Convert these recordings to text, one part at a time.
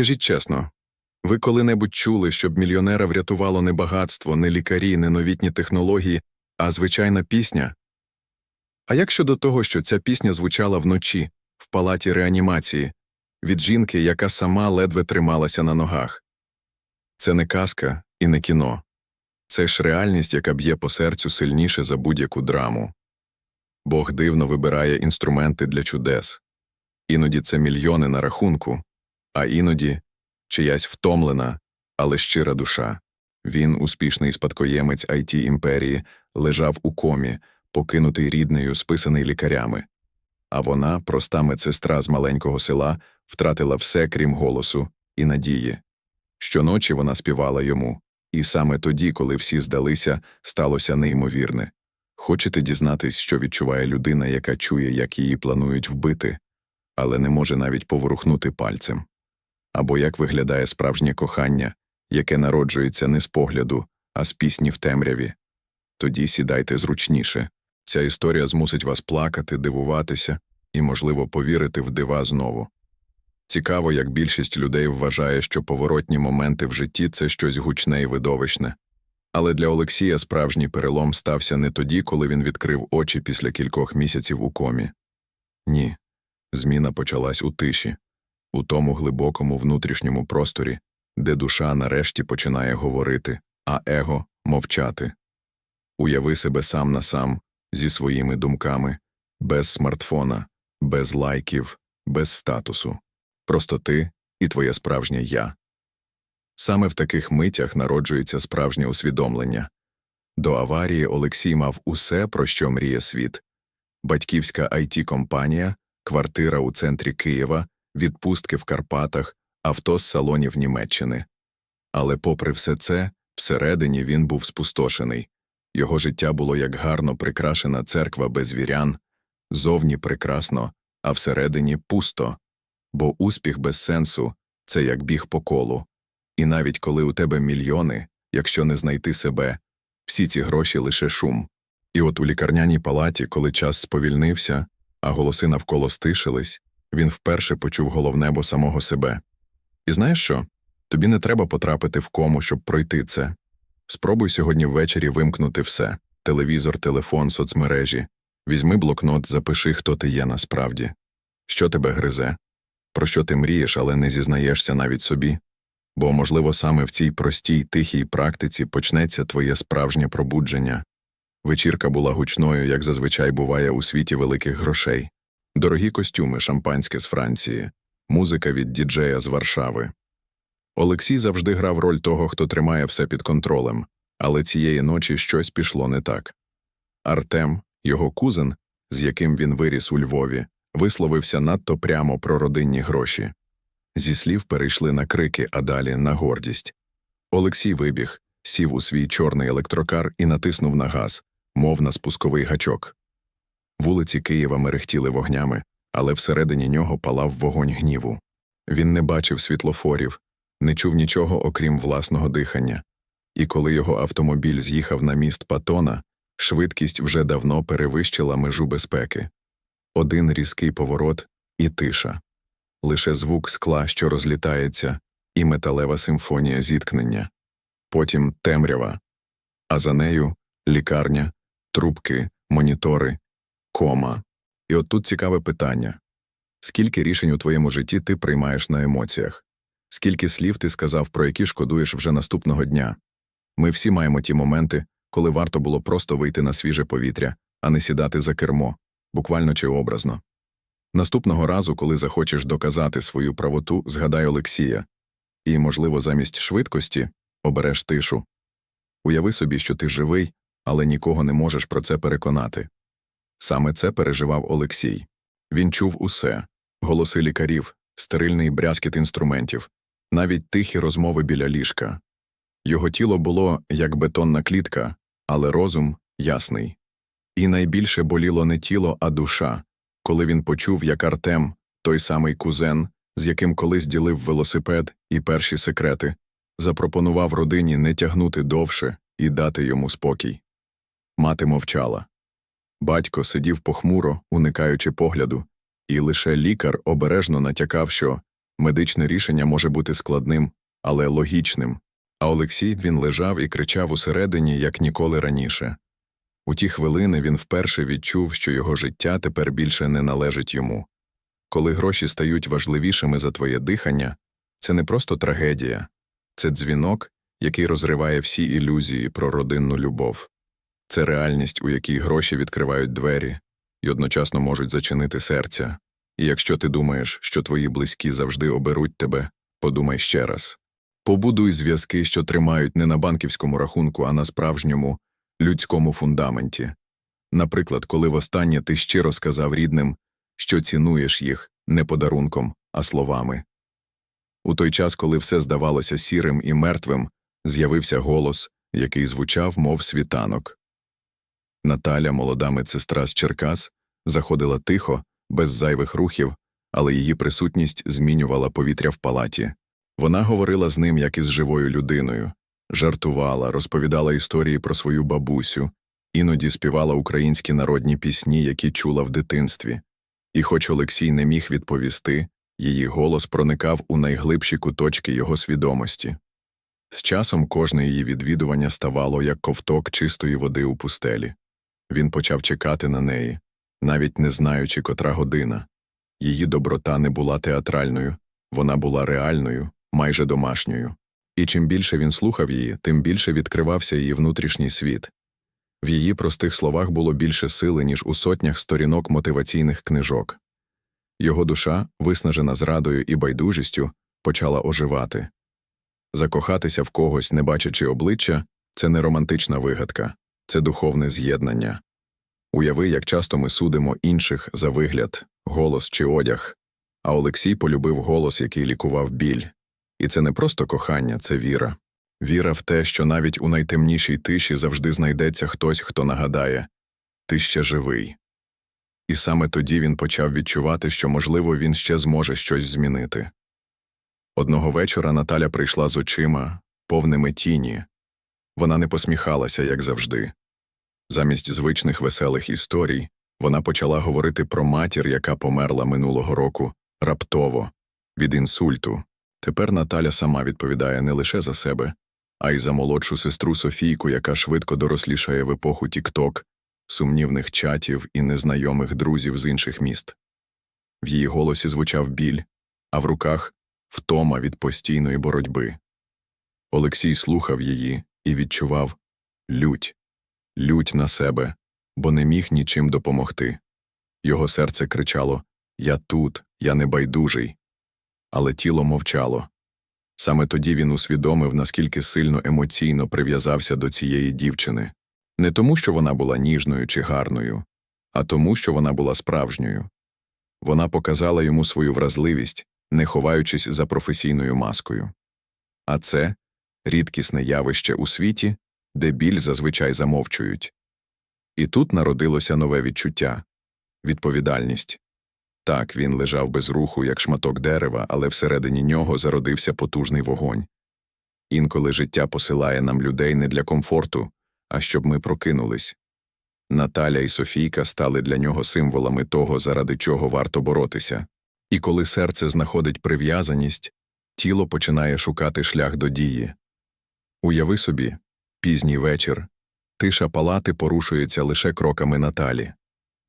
Скажіть чесно, ви коли-небудь чули, щоб мільйонера врятувало не багатство, не лікарі, не новітні технології, а звичайна пісня? А як щодо того, що ця пісня звучала вночі, в палаті реанімації, від жінки, яка сама ледве трималася на ногах? Це не казка і не кіно. Це ж реальність, яка б'є по серцю сильніше за будь-яку драму. Бог дивно вибирає інструменти для чудес. Іноді це мільйони на рахунку, а іноді чиясь втомлена, але щира душа. Він, успішний спадкоємець it імперії, лежав у комі, покинутий ріднею, списаний лікарями. А вона, проста медсестра з маленького села, втратила все, крім голосу і надії. Щоночі вона співала йому, і саме тоді, коли всі здалися, сталося неймовірне. Хочете дізнатись, що відчуває людина, яка чує, як її планують вбити, але не може навіть поворухнути пальцем? Або як виглядає справжнє кохання, яке народжується не з погляду, а з пісні в темряві? Тоді сідайте зручніше. Ця історія змусить вас плакати, дивуватися і, можливо, повірити в дива знову. Цікаво, як більшість людей вважає, що поворотні моменти в житті це щось гучне і видовищне. Але для Олексія справжній перелом стався не тоді, коли він відкрив очі після кількох місяців у комі. Ні, зміна почалась у тиші, у тому глибокому внутрішньому просторі, де душа нарешті починає говорити, а его мовчати. Уяви себе сам на сам зі своїми думками, без смартфона, без лайків, без статусу. Просто ти і твоє справжнє я. Саме в таких митях народжується справжнє усвідомлення. До аварії Олексій мав усе, про що мріє світ батьківська it компанія квартира у центрі Києва, відпустки в Карпатах, авто з салонів Німеччини. Але, попри все це, всередині він був спустошений. Його життя було як гарно прикрашена церква без вірян, зовні прекрасно, а всередині пусто. Бо успіх без сенсу це як біг по колу. І навіть коли у тебе мільйони, якщо не знайти себе, всі ці гроші лише шум. І от у лікарняній палаті, коли час сповільнився, а голоси навколо стишились, він вперше почув головне бо самого себе. І знаєш що? Тобі не треба потрапити в кому, щоб пройти це. Спробуй сьогодні ввечері вимкнути все телевізор, телефон, соцмережі. Візьми блокнот, запиши, хто ти є насправді, що тебе гризе, про що ти мрієш, але не зізнаєшся навіть собі. Бо, можливо, саме в цій простій тихій практиці почнеться твоє справжнє пробудження. Вечірка була гучною, як зазвичай буває у світі великих грошей. Дорогі костюми, шампанське з Франції, музика від діджея з Варшави. Олексій завжди грав роль того, хто тримає все під контролем, але цієї ночі щось пішло не так. Артем, його кузен, з яким він виріс у Львові, висловився надто прямо про родинні гроші. Зі слів перейшли на крики, а далі на гордість. Олексій вибіг, сів у свій чорний електрокар і натиснув на газ, мов на спусковий гачок. Вулиці Києва мерехтіли вогнями, але всередині нього палав вогонь гніву. Він не бачив світлофорів, не чув нічого, окрім власного дихання. І коли його автомобіль з'їхав на міст Патона, швидкість вже давно перевищила межу безпеки. Один різкий поворот і тиша. Лише звук скла, що розлітається, і металева симфонія зіткнення. Потім темрява, а за нею лікарня, трубки, монітори, кома. І от тут цікаве питання скільки рішень у твоєму житті ти приймаєш на емоціях? Скільки слів ти сказав, про які шкодуєш вже наступного дня? Ми всі маємо ті моменти, коли варто було просто вийти на свіже повітря, а не сідати за кермо, буквально чи образно. Наступного разу, коли захочеш доказати свою правоту, згадай Олексія, і, можливо, замість швидкості обереш тишу. Уяви собі, що ти живий, але нікого не можеш про це переконати. Саме це переживав Олексій. Він чув усе голоси лікарів, стерильний брязкіт інструментів, навіть тихі розмови біля ліжка. Його тіло було як бетонна клітка, але розум ясний. І найбільше боліло не тіло, а душа, коли він почув, як Артем, той самий кузен, з яким колись ділив велосипед і перші секрети, запропонував родині не тягнути довше і дати йому спокій. Мати мовчала. Батько сидів похмуро, уникаючи погляду, і лише лікар обережно натякав, що Медичне рішення може бути складним, але логічним. А Олексій він лежав і кричав усередині, як ніколи раніше. У ті хвилини він вперше відчув, що його життя тепер більше не належить йому. Коли гроші стають важливішими за твоє дихання, це не просто трагедія, це дзвінок, який розриває всі ілюзії про родинну любов. Це реальність, у якій гроші відкривають двері і одночасно можуть зачинити серця. І якщо ти думаєш, що твої близькі завжди оберуть тебе, подумай ще раз. Побудуй зв'язки, що тримають не на банківському рахунку, а на справжньому людському фундаменті. Наприклад, коли востаннє ти щиро сказав рідним, що цінуєш їх не подарунком, а словами. У той час, коли все здавалося сірим і мертвим, з'явився голос, який звучав, мов світанок. Наталя, молода медсестра з Черкас, заходила тихо, без зайвих рухів, але її присутність змінювала повітря в палаті. Вона говорила з ним, як із живою людиною, жартувала, розповідала історії про свою бабусю, іноді співала українські народні пісні, які чула в дитинстві. І хоч Олексій не міг відповісти, її голос проникав у найглибші куточки його свідомості. З часом кожне її відвідування ставало як ковток чистої води у пустелі. Він почав чекати на неї, навіть не знаючи, котра година. Її доброта не була театральною, вона була реальною, майже домашньою. І чим більше він слухав її, тим більше відкривався її внутрішній світ. В її простих словах було більше сили, ніж у сотнях сторінок мотиваційних книжок. Його душа, виснажена зрадою і байдужістю, почала оживати. Закохатися в когось, не бачачи обличчя, це не романтична вигадка, це духовне з'єднання. Уяви, як часто ми судимо інших за вигляд, голос чи одяг, а Олексій полюбив голос, який лікував біль. І це не просто кохання, це віра. Віра в те, що навіть у найтемнішій тиші завжди знайдеться хтось, хто нагадає ти ще живий. І саме тоді він почав відчувати, що, можливо, він ще зможе щось змінити. Одного вечора Наталя прийшла з очима, повними тіні. Вона не посміхалася, як завжди. Замість звичних веселих історій вона почала говорити про матір, яка померла минулого року, раптово, від інсульту. Тепер Наталя сама відповідає не лише за себе, а й за молодшу сестру Софійку, яка швидко дорослішає в епоху Тікток, сумнівних чатів і незнайомих друзів з інших міст. В її голосі звучав біль, а в руках втома від постійної боротьби. Олексій слухав її і відчував лють, лють на себе, бо не міг нічим допомогти. Його серце кричало Я тут, я не байдужий. Але тіло мовчало. Саме тоді він усвідомив, наскільки сильно емоційно прив'язався до цієї дівчини, не тому, що вона була ніжною чи гарною, а тому, що вона була справжньою. Вона показала йому свою вразливість, не ховаючись за професійною маскою. А це рідкісне явище у світі, де біль зазвичай замовчують. І тут народилося нове відчуття відповідальність. Так, він лежав без руху, як шматок дерева, але всередині нього зародився потужний вогонь. Інколи життя посилає нам людей не для комфорту, а щоб ми прокинулись. Наталя і Софійка стали для нього символами того, заради чого варто боротися. І коли серце знаходить прив'язаність, тіло починає шукати шлях до дії. Уяви собі, пізній вечір, тиша палати порушується лише кроками Наталі.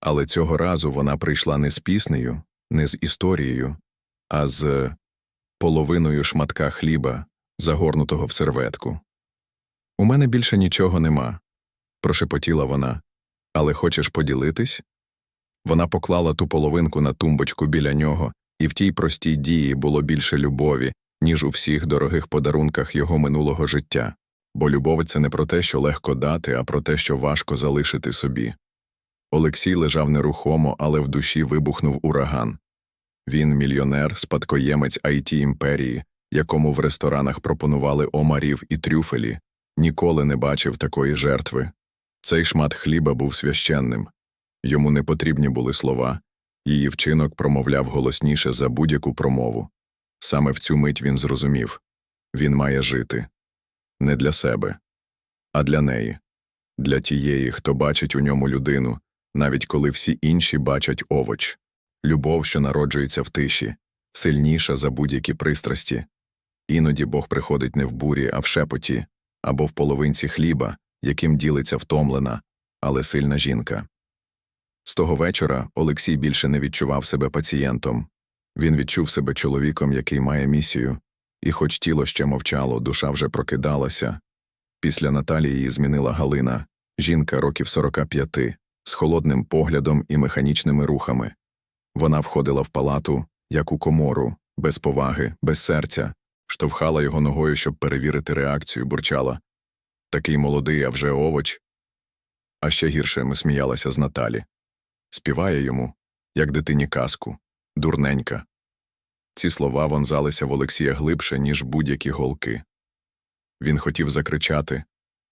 Але цього разу вона прийшла не з піснею, не з історією, а з половиною шматка хліба, загорнутого в серветку. У мене більше нічого нема, прошепотіла вона. Але хочеш поділитись? Вона поклала ту половинку на тумбочку біля нього, і в тій простій дії було більше любові, ніж у всіх дорогих подарунках його минулого життя. Бо любов це не про те, що легко дати, а про те, що важко залишити собі. Олексій лежав нерухомо, але в душі вибухнув ураган. Він мільйонер, спадкоємець it імперії, якому в ресторанах пропонували омарів і трюфелі, ніколи не бачив такої жертви. Цей шмат хліба був священним. Йому не потрібні були слова, її вчинок промовляв голосніше за будь-яку промову. Саме в цю мить він зрозумів він має жити не для себе, а для неї, для тієї, хто бачить у ньому людину, навіть коли всі інші бачать овоч, любов, що народжується в тиші, сильніша за будь-які пристрасті. Іноді Бог приходить не в бурі, а в шепоті, або в половинці хліба, яким ділиться втомлена, але сильна жінка. З того вечора Олексій більше не відчував себе пацієнтом. Він відчув себе чоловіком, який має місію, і хоч тіло ще мовчало, душа вже прокидалася. Після Наталії її змінила Галина, жінка років 45, з холодним поглядом і механічними рухами. Вона входила в палату, як у комору, без поваги, без серця, штовхала його ногою, щоб перевірити реакцію, бурчала. Такий молодий, а вже овоч. А ще гірше ми сміялася з Наталі. Співає йому, як дитині казку, дурненька. Ці слова вонзалися в Олексія глибше, ніж будь-які голки. Він хотів закричати,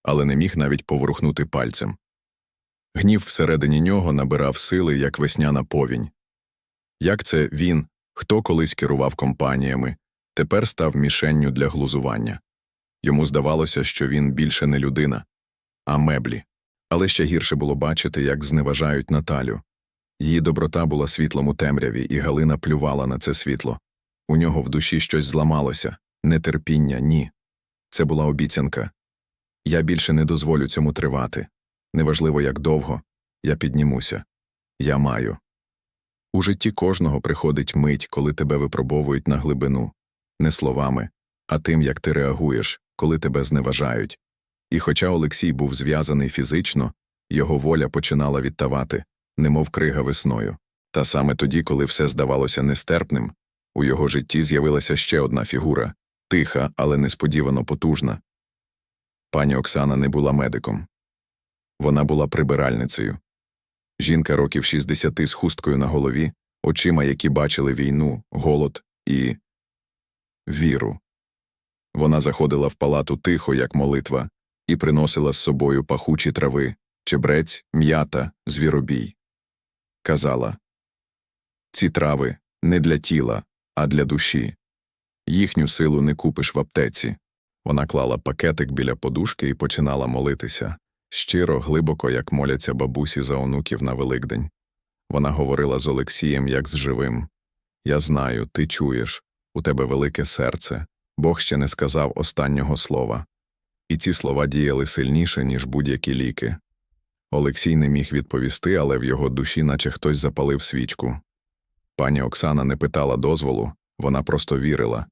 але не міг навіть поворухнути пальцем. Гнів всередині нього набирав сили, як весняна повінь. Як це він, хто колись керував компаніями, тепер став мішенню для глузування. Йому здавалося, що він більше не людина, а меблі. Але ще гірше було бачити, як зневажають Наталю. Її доброта була світлом у темряві, і Галина плювала на це світло. У нього в душі щось зламалося нетерпіння, ні. Це була обіцянка. Я більше не дозволю цьому тривати. Неважливо, як довго, я піднімуся. Я маю. У житті кожного приходить мить, коли тебе випробовують на глибину, не словами, а тим, як ти реагуєш, коли тебе зневажають. І хоча Олексій був зв'язаний фізично, його воля починала відтавати, немов крига весною. Та саме тоді, коли все здавалося нестерпним, у його житті з'явилася ще одна фігура тиха, але несподівано потужна. Пані Оксана не була медиком. Вона була прибиральницею. Жінка років 60 з хусткою на голові, очима, які бачили війну, голод і віру. Вона заходила в палату тихо, як молитва, і приносила з собою пахучі трави, чебрець, м'ята, звіробій. Казала ці трави не для тіла, а для душі. Їхню силу не купиш в аптеці. Вона клала пакетик біля подушки і починала молитися щиро, глибоко, як моляться бабусі за онуків на Великдень. Вона говорила з Олексієм, як з живим Я знаю, ти чуєш, у тебе велике серце, Бог ще не сказав останнього слова. І ці слова діяли сильніше, ніж будь-які ліки. Олексій не міг відповісти, але в його душі, наче хтось запалив свічку. Пані Оксана не питала дозволу, вона просто вірила.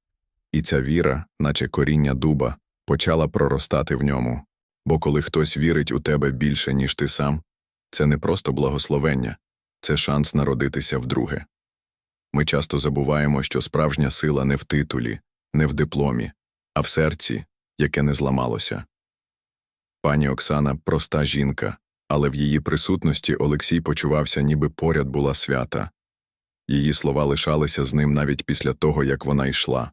І ця віра, наче коріння дуба, почала проростати в ньому. Бо коли хтось вірить у тебе більше, ніж ти сам, це не просто благословення, це шанс народитися вдруге. Ми часто забуваємо, що справжня сила не в титулі, не в дипломі, а в серці, яке не зламалося. Пані Оксана проста жінка, але в її присутності Олексій почувався, ніби поряд була свята. Її слова лишалися з ним навіть після того, як вона йшла.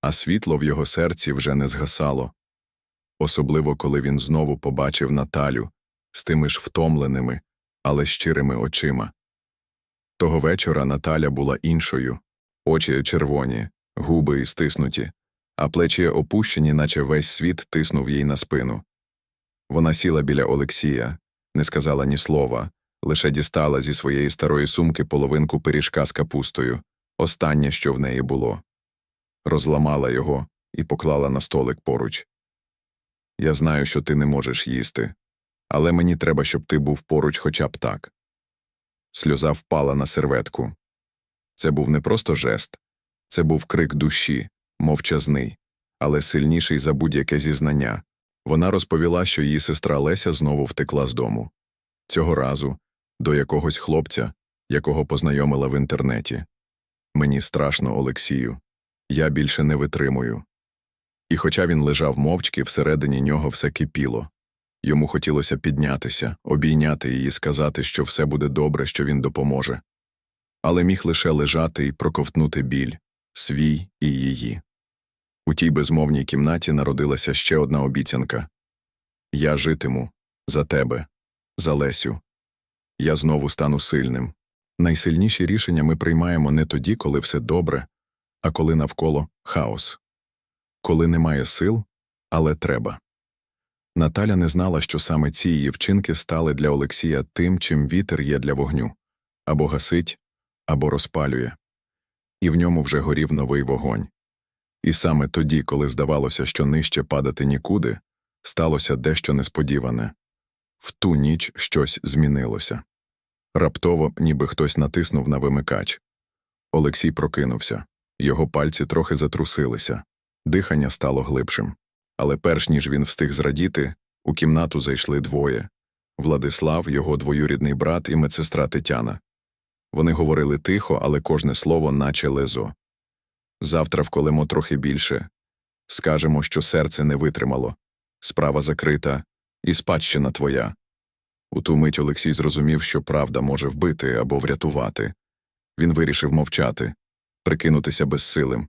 А світло в його серці вже не згасало, особливо коли він знову побачив Наталю з тими ж втомленими, але щирими очима. Того вечора Наталя була іншою, очі червоні, губи стиснуті, а плечі опущені, наче весь світ тиснув їй на спину. Вона сіла біля Олексія, не сказала ні слова, лише дістала зі своєї старої сумки половинку пиріжка з капустою, останнє, що в неї було. Розламала його і поклала на столик поруч. Я знаю, що ти не можеш їсти, але мені треба, щоб ти був поруч хоча б так. Сльоза впала на серветку. Це був не просто жест, це був крик душі, мовчазний, але сильніший за будь-яке зізнання. Вона розповіла, що її сестра Леся знову втекла з дому. Цього разу до якогось хлопця, якого познайомила в інтернеті. Мені страшно, Олексію. Я більше не витримую. І хоча він лежав мовчки, всередині нього все кипіло. Йому хотілося піднятися, обійняти її, сказати, що все буде добре, що він допоможе. Але міг лише лежати і проковтнути біль свій і її. У тій безмовній кімнаті народилася ще одна обіцянка Я житиму за тебе, за Лесю. Я знову стану сильним. Найсильніші рішення ми приймаємо не тоді, коли все добре, а коли навколо хаос, коли немає сил, але треба. Наталя не знала, що саме ці її вчинки стали для Олексія тим, чим вітер є для вогню або гасить, або розпалює. і в ньому вже горів новий вогонь. І саме тоді, коли здавалося, що нижче падати нікуди, сталося дещо несподіване. В ту ніч щось змінилося. Раптово, ніби хтось натиснув на вимикач. Олексій прокинувся. Його пальці трохи затрусилися. Дихання стало глибшим. Але перш ніж він встиг зрадіти, у кімнату зайшли двоє Владислав, його двоюрідний брат і медсестра Тетяна. Вони говорили тихо, але кожне слово наче лезо. Завтра вколемо трохи більше. Скажемо, що серце не витримало. Справа закрита, і спадщина твоя. У ту мить Олексій зрозумів, що правда може вбити або врятувати. Він вирішив мовчати, прикинутися безсилим.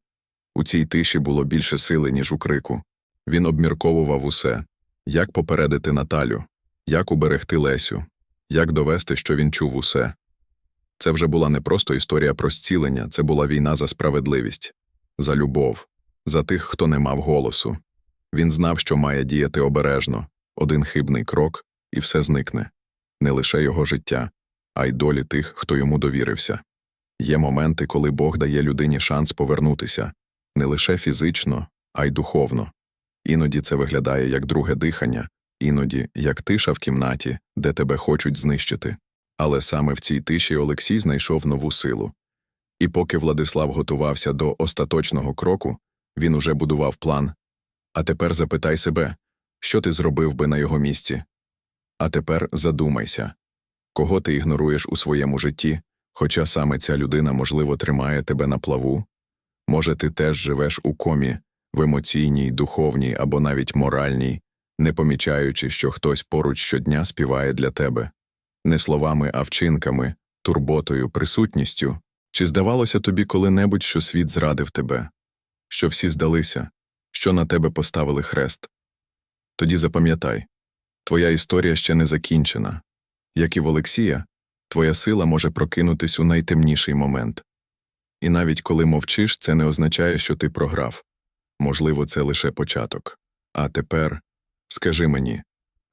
У цій тиші було більше сили, ніж у крику. Він обмірковував усе як попередити Наталю, як уберегти Лесю, як довести, що він чув усе. Це вже була не просто історія про зцілення, це була війна за справедливість, за любов, за тих, хто не мав голосу. Він знав, що має діяти обережно, один хибний крок, і все зникне не лише його життя, а й долі тих, хто йому довірився. Є моменти, коли Бог дає людині шанс повернутися не лише фізично, а й духовно. Іноді це виглядає як друге дихання, іноді як тиша в кімнаті, де тебе хочуть знищити. Але саме в цій тиші Олексій знайшов нову силу. І поки Владислав готувався до остаточного кроку, він уже будував план. А тепер запитай себе, що ти зробив би на його місці? А тепер задумайся, кого ти ігноруєш у своєму житті, хоча саме ця людина, можливо, тримає тебе на плаву? Може, ти теж живеш у комі, в емоційній, духовній або навіть моральній, не помічаючи, що хтось поруч щодня співає для тебе, не словами, а вчинками, турботою, присутністю. Чи здавалося тобі коли-небудь, що світ зрадив тебе, що всі здалися, що на тебе поставили хрест? Тоді запам'ятай твоя історія ще не закінчена. Як і в Олексія, твоя сила може прокинутись у найтемніший момент. І навіть коли мовчиш, це не означає, що ти програв. Можливо, це лише початок. А тепер скажи мені,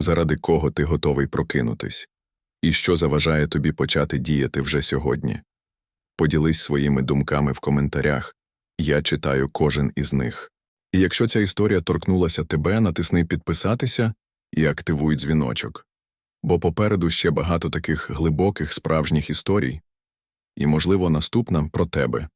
заради кого ти готовий прокинутись, і що заважає тобі почати діяти вже сьогодні. Поділись своїми думками в коментарях, я читаю кожен із них. І якщо ця історія торкнулася тебе, натисни підписатися і активуй дзвіночок. Бо попереду ще багато таких глибоких справжніх історій, і, можливо, наступна про тебе.